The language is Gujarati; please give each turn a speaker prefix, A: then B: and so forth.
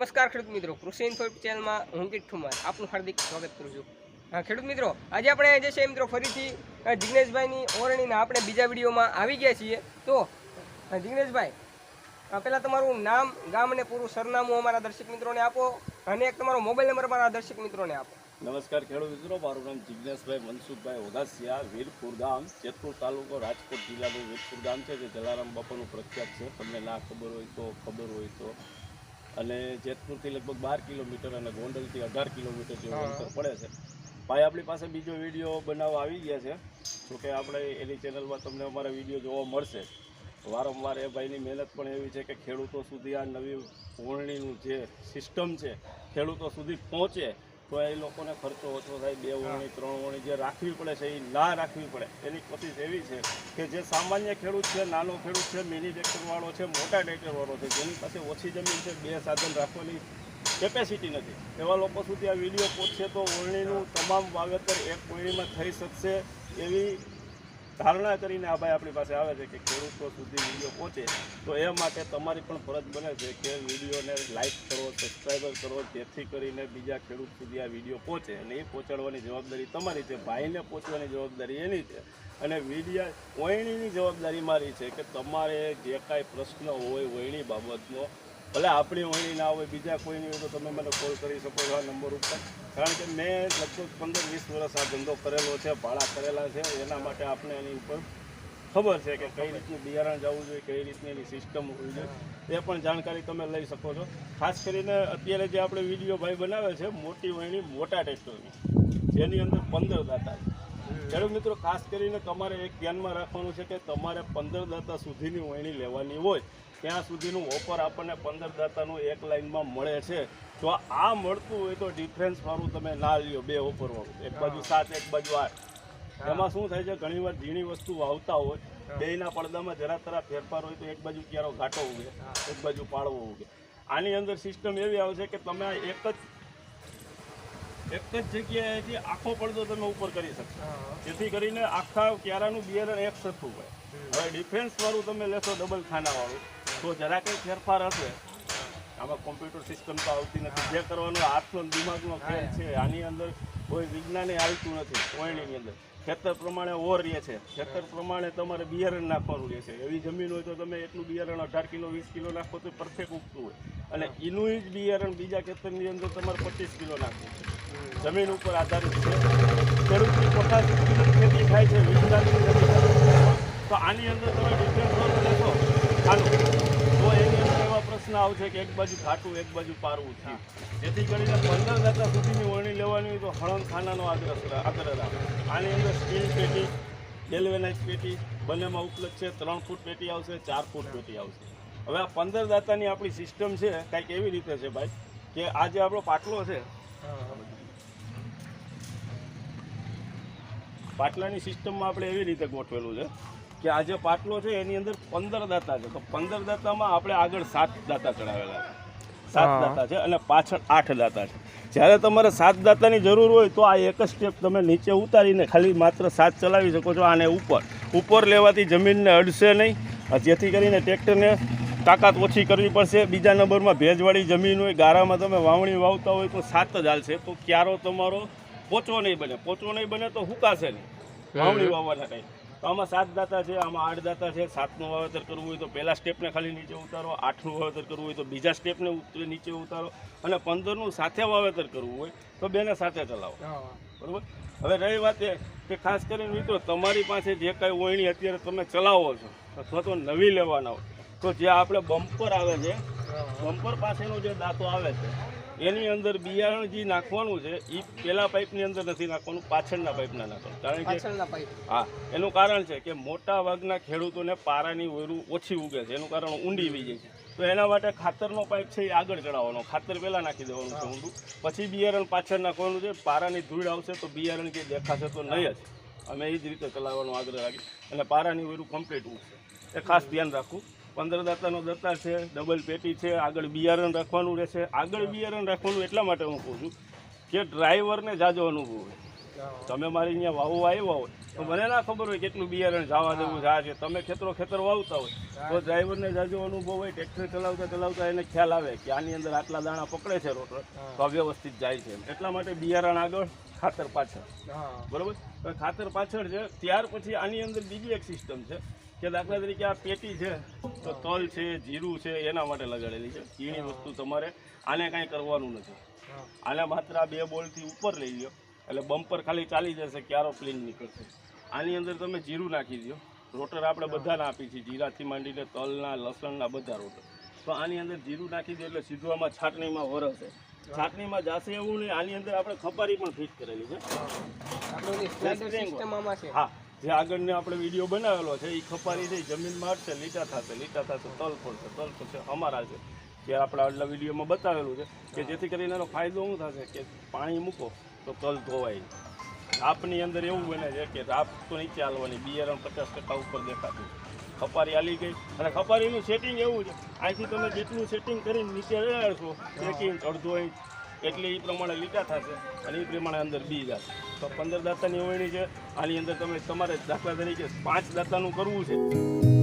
A: નમસ્કાર ખેડૂત મિત્રો, કૃષિ ઇન્ફો ચેનલમાં હું કીટ ઠુમાર. આપનું હાર્દિક સ્વાગત કરું છું. ખેડૂત મિત્રો, આજે આપણે જે છે મિત્રો ફરીથી જિગ્નેશભાઈની ઓરણીના આપણે બીજા વિડીયોમાં આવી ગયા છીએ. તો જિગ્નેશભાઈ પહેલાં તમારું નામ, ગામ અને પૂરું સરનામું અમારા દર્શક મિત્રોને આપો અને એક તમારો મોબાઈલ નંબર અમારા દર્શક મિત્રોને આપો.
B: નમસ્કાર ખેડૂત મિત્રો, મારું નામ જિજ્ઞેશભાઈ મનસુખભાઈ ઓદાસિયા વીરપુર ગામ, જેતપુર તાલુકો રાજકોટ જિલ્લાનું વીરપુર ગામ છે, જે જલારામ બાપાનું પ્રખ્યાત છે. તમને ના ખબર હોય તો ખબર હોય તો અને જેતપુરથી લગભગ બાર કિલોમીટર અને ગોંડલથી અઢાર કિલોમીટર જેવું અંતર પડે છે. ભાઈ આપણી પાસે બીજો વીડિયો બનાવવા આવી ગયા છે. જોકે આપણે એની ચેનલમાં તમને અમારા વીડિયો જોવા મળશે. વારંવાર એ ભાઈની મહેનત પણ એવી છે કે ખેડૂતો સુધી આ નવી ઓળણીનું જે સિસ્ટમ છે ખેડૂતો સુધી પહોંચે તો એ લોકોને ખર્ચો ઓછો થાય, બે ઓણી ત્રણ ઓણી જે રાખવી પડે છે, એ ના રાખવી પડે. એની કોશિશ એવી છે કે જે સામાન્ય ખેડૂત છે, નાનો ખેડૂત છે, મિની ટ્રેક્ટરવાળો છે, મોટા ટ્રેક્ટરવાળો છે, જેની પાસે ઓછી જમીન છે, બે સાધન રાખવાની કેપેસિટી નથી. એવા લોકો સુધી આ વીડિયો પહોંચશે તો ઓળણીનું તમામ વાવેતર એક ઓળણીમાં થઈ શકશે એવી ધારણા કરીને આ ભાઈ આપણી પાસે આવે છે કે ખેડૂતો સુધી વીડિયો પહોંચે, તો એ માટે તમારી પણ ફરજ બને છે કે વિડીયોને લાઈક કરો સબસ્ક્રાઈબર કરો, જેથી કરીને બીજા ખેડૂત સુધી આ વીડિયો પહોંચે. અને એ પહોંચાડવાની જવાબદારી તમારી છે, ભાઈને પહોંચવાની જવાબદારી એની છે. અને વિડીયા વહીણીની જવાબદારી મારી છે કે તમારે જે કાંઈ પ્રશ્ન હોય વહીણી બાબતનો ભલે આપણી વહીણી ના હોય, બીજા કોઈની હોય તો તમે મને કોલ કરી શકો છો આ નંબર ઉપર. કારણ કે મેં લગભગ પંદર વીસ વર્ષ આ ધંધો કરેલો છે, ભાડા કરેલા છે, એના માટે આપણે એની ઉપર ખબર છે કે કઈ રીતનું બિયારણ જવું જોઈએ, કઈ રીતની એની સિસ્ટમ હોવી જોઈએ. એ પણ જાણકારી તમે લઈ શકો છો. ખાસ કરીને અત્યારે જે આપણે વીડિયો ભાઈ બનાવે છે, મોટી વહેણી મોટા ટ્રેક્ટરની જેની અંદર પંદર દાતા ખેડૂત મિત્રો, ખાસ કરીને તમારે એક ધ્યાનમાં રાખવાનું છે કે તમારે પંદર દાતા સુધીની વહેણી લેવાની હોય. ત્યાં સુધીનું ઓફર આપણને પંદર દાતાનું એક લાઇનમાં મળે છે. તો આ મળતું હોય તો ડિફરન્સવાળું તમે ના લ્યો બે ઓફરવાળું એક બાજુ સાત એક બાજુ આઠ. એમાં શું થાય છે ઘણીવાર ઝીણી વસ્તુ વાવતા હોય બેયના પડદામાં જરા તરા ફેરફાર હોય તો એક બાજુ ક્યારો ઘાટો ઉગે એક બાજુ પાળવો ઉગે. આની અંદર સિસ્ટમ એવી આવશે કે તમે એક જ એક જ જગ્યાએથી આખો પડદો તમે ઉપર કરી શકશો. જેથી કરીને આખા ક્યારાનું બિયારણ એક સરખું હોય. હવે ડિફેન્સવાળું તમે લેશો ડબલ ખાના વાળું તો જરા કંઈ ફેરફાર હશે. આમાં કોમ્પ્યુટર સિસ્ટમ તો આવતી નથી. જે કરવાનો હાથનો દિમાગનો ખેલ છે આની અંદર કોઈ વિજ્ઞાને આવતું નથી કોયણીની અંદર. ખેતર પ્રમાણે ઓર રહે છે. ખેતર પ્રમાણે તમારે બિયારણ નાખવાનું રહે છે એવી જમીન હોય તો તમે એટલું બિયારણ અઢાર કિલો વીસ કિલો નાખો તો પરફેક્ટ ઉગતું હોય. અને એનું જ બિયારણ બીજા ખેતરની અંદર તમારે પચીસ કિલો નાખવું છે. જમીન ઉપર આધારિત છે. ખેડૂતની પોતાની ખેતી થાય છે વિજ્ઞાનની તો આની અંદર તમે ડિફરન્સ લેશો આનું એવા છે કે એક બાજુ ઘાટું એક બાજુ પારવું છે. જેથી કરીને પંદર દાતા સુધીની વરણી લેવાની હોય તો હળંગ ખાનાનો આગ્રહ આગ્રહ આની અંદર સ્ટીલ પેટી ગેલ્વેનાઇઝ પેટી, બંનેમાં ઉપલબ્ધ છે. ત્રણ ફૂટ પેટી આવશે, ચાર ફૂટ પેટી આવશે. હવે આ પંદર દાતાની આપણી સિસ્ટમ છે, કાંઈક એવી રીતે છે ભાઈ, કે આ જે આપણો પાટલો છે, પાટલાની સિસ્ટમમાં આપણે એવી રીતે ગોઠવેલું છે. કે આ જે પાટલો છે એની અંદર પંદર દાતા છે. તો પંદર દાતામાં આપણે આગળ સાત દાતા ચડાવેલા છે. સાત. દાતા છે અને પાછળ આઠ દાતા છે. જ્યારે તમારે સાત દાતાની જરૂર હોય તો આ એક જ સ્ટેપ તમે નીચે ઉતારીને ખાલી માત્ર સાત ચલાવી શકો છો આને ઉપર. ઉપર લેવાથી જમીનને અડશે નહીં. જેથી કરીને ટ્રેક્ટરને તાકાત ઓછી કરવી પડશે. બીજા નંબરમાં ભેજવાળી જમીન હોય ગારામાં તમે વાવણી વાવતા હોય તો સાત જ હાલશે. તો ક્યારો તમારો પોચો નહીં બને. પોચો નહીં બને તો હુકાશે નહીં. વાવણી વાવવાના ટાઈમ. તો આમાં સાત દાતા છે આમાં આઠ દાતા છે. સાતનું વાવેતર કરવું હોય તો પહેલા સ્ટેપને ખાલી નીચે ઉતારો આઠનું વાવેતર કરવું હોય તો બીજા સ્ટેપને નીચે ઉતારો અને પંદરનું સાથે વાવેતર કરવું હોય તો બેને સાથે ચલાવો. બરોબર? હવે રહી વાત એ કે ખાસ કરીને મિત્રો તમારી પાસે જે કાંઈ ઓયણી અત્યારે તમે ચલાવો છો અથવા તો નવી લેવાના હોય તો જે આપણે બમ્પર આવે છે બમ્પર પાસેનો જે દાંતો આવે છે એની અંદર બિયારણ જે નાખવાનું છે એ પેલા પાઇપની અંદર નથી નાખવાનું પાછળના પાઇપના નાખવાનું. કારણ કે હા એનું કારણ છે કે મોટા ભાગના ખેડૂતોને પારાની ઓયરું ઓછી ઉગે છે એનું કારણ ઊંડી વી જાય છે. તો એના માટે ખાતરનો પાઇપ છે એ આગળ ચડાવવાનો. ખાતર પહેલાં નાખી દેવાનું છે ઊંડું. પછી બિયારણ પાછળ નાખવાનું છે પારાની ધૂળ આવશે તો બિયારણ કે દેખાશે તો નહીં જ. અમે એ જ રીતે ચલાવવાનો આગ્રહ રાખી અને પારાની ઓયરું કમ્પ્લીટ ઉગશે. એ ખાસ ધ્યાન રાખવું. પંદર દાતાનો દત્તા છે ડબલ પેટી છે આગળ બિયારણ રાખવાનું રહેશે. આગળ બિયારણ રાખવાનું એટલા માટે હું કહું છું કે ડ્રાઈવરને જાજો અનુભવ હોય. તમે મારી અહીંયા વાવવા આવ્યા હોય તો મને ના ખબર હોય કેટલું બિયારણ જવા દેવું આ છે. તમે ખેતરો ખેતર વાવતા હોય તો ડ્રાઈવરને જાજો અનુભવ હોય ટ્રેક્ટર ચલાવતા ચલાવતા એને ખ્યાલ આવે કે આની અંદર આટલા દાણા પકડે છે રોટર તો અવ્યવસ્થિત જાય છે એટલા માટે બિયારણ આગળ ખાતર પાછળ. બરોબર? ખાતર પાછળ છે ત્યાર પછી આની અંદર બીજી એક સિસ્ટમ છે. કે દાખલા તરીકે આ પેટી છે તો તલ છે જીરું છે એના માટે લગાડેલી છે. ઝીણી વસ્તુ તમારે આને કાંઈ કરવાનું નથી. આને માત્ર આ બે બોલથી ઉપર લઈ લ્યો એટલે બમ્પર ખાલી ચાલી જશે ક્યારો ક્લીન નીકળશે. આની અંદર તમે જીરું નાખી દો રોટર આપણે બધાને આપી છીએ જીરાથી માંડીને તલના લસણના બધા રોટર. તો આની અંદર જીરું નાખી દો એટલે સીધું આમાં છાટણીમાં વરસે છાટણીમાં જાશે એવું નહીં આની અંદર આપણે ખપારી પણ ફિટ કરેલી છે. હા. જે આગળને આપણે વીડિયો બનાવેલો છે એ ખપારી થઈ જમીનમાં અડશે લીટા થશે લીટા થશે, તલ પડશે તલ પડશે અમારા છે. જે આપણે આટલા વિડીયોમાં બતાવેલું છે કે જેથી કરીને એનો ફાયદો શું થશે કે પાણી મૂકો તો તલ ધોવાય. રાપની અંદર એવું બને છે કે રાપ તો નીચે હાલવાની, બિયારણ પચાસ ટકા ઉપર દેખાતું. ખપારી હાલી ગઈ અને ખપારીનું સેટિંગ એવું છે. અહીંથી તમે જેટલું સેટિંગ કરીને નીચે રેડાડશો, એક ઇંચ અડધો ઇંચ એટલે એ પ્રમાણે લીટા થશે અને એ પ્રમાણે અંદર બી જશે. તો પંદર દાંતાની વહેણી છે. આની અંદર તમે તમારે દાખલા તરીકે પાંચ દાંતાનું કરવું છે.